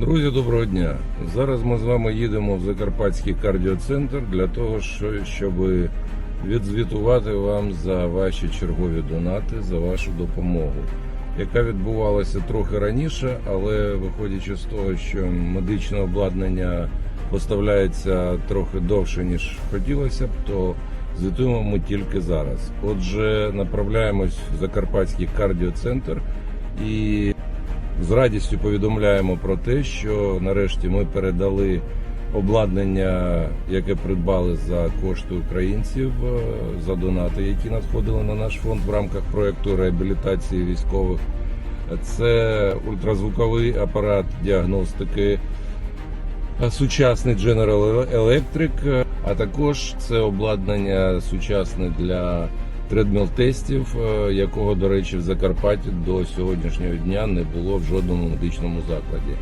Друзі, доброго дня! Зараз ми з вами їдемо в Закарпатський кардіоцентр для того, що- щоб відзвітувати вам за ваші чергові донати, за вашу допомогу, яка відбувалася трохи раніше, але виходячи з того, що медичне обладнання поставляється трохи довше, ніж хотілося б, то звітуємо ми тільки зараз. Отже, направляємось в Закарпатський кардіоцентр і з радістю повідомляємо про те, що нарешті ми передали обладнання, яке придбали за кошти українців, е, за донати, які надходили на наш фонд в рамках проекту реабілітації військових. Це ультразвуковий апарат діагностики, е, сучасний General Electric, е, а також це обладнання сучасне для тредміл-тестів, е, якого, до речі, в Закарпатті до сьогоднішнього дня не було в жодному медичному закладі.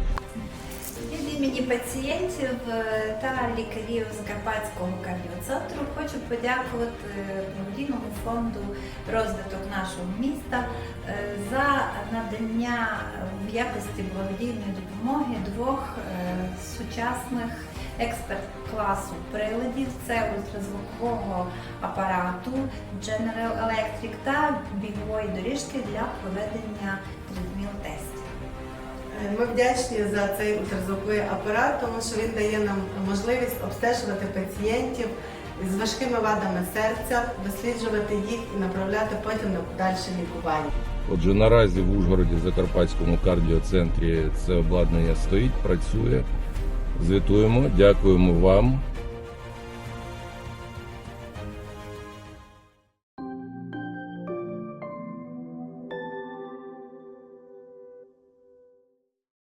Імені пацієнтів е, та лікарів Закарпатського кардіоцентру хочу подякувати благодійному фонду розвиток нашого міста е, за надання в якості благодійної допомоги двох е, сучасних експерт-класу приладів. Це ультразвукового апарату General Electric та бігової доріжки для проведення тридміл-тестів. Ми вдячні за цей ультразвуковий апарат, тому що він дає нам можливість обстежувати пацієнтів з важкими вадами серця, досліджувати їх і направляти потім на подальше лікування. Отже, наразі в Ужгороді, Закарпатському кардіоцентрі це обладнання стоїть, працює. Звітуємо, дякуємо вам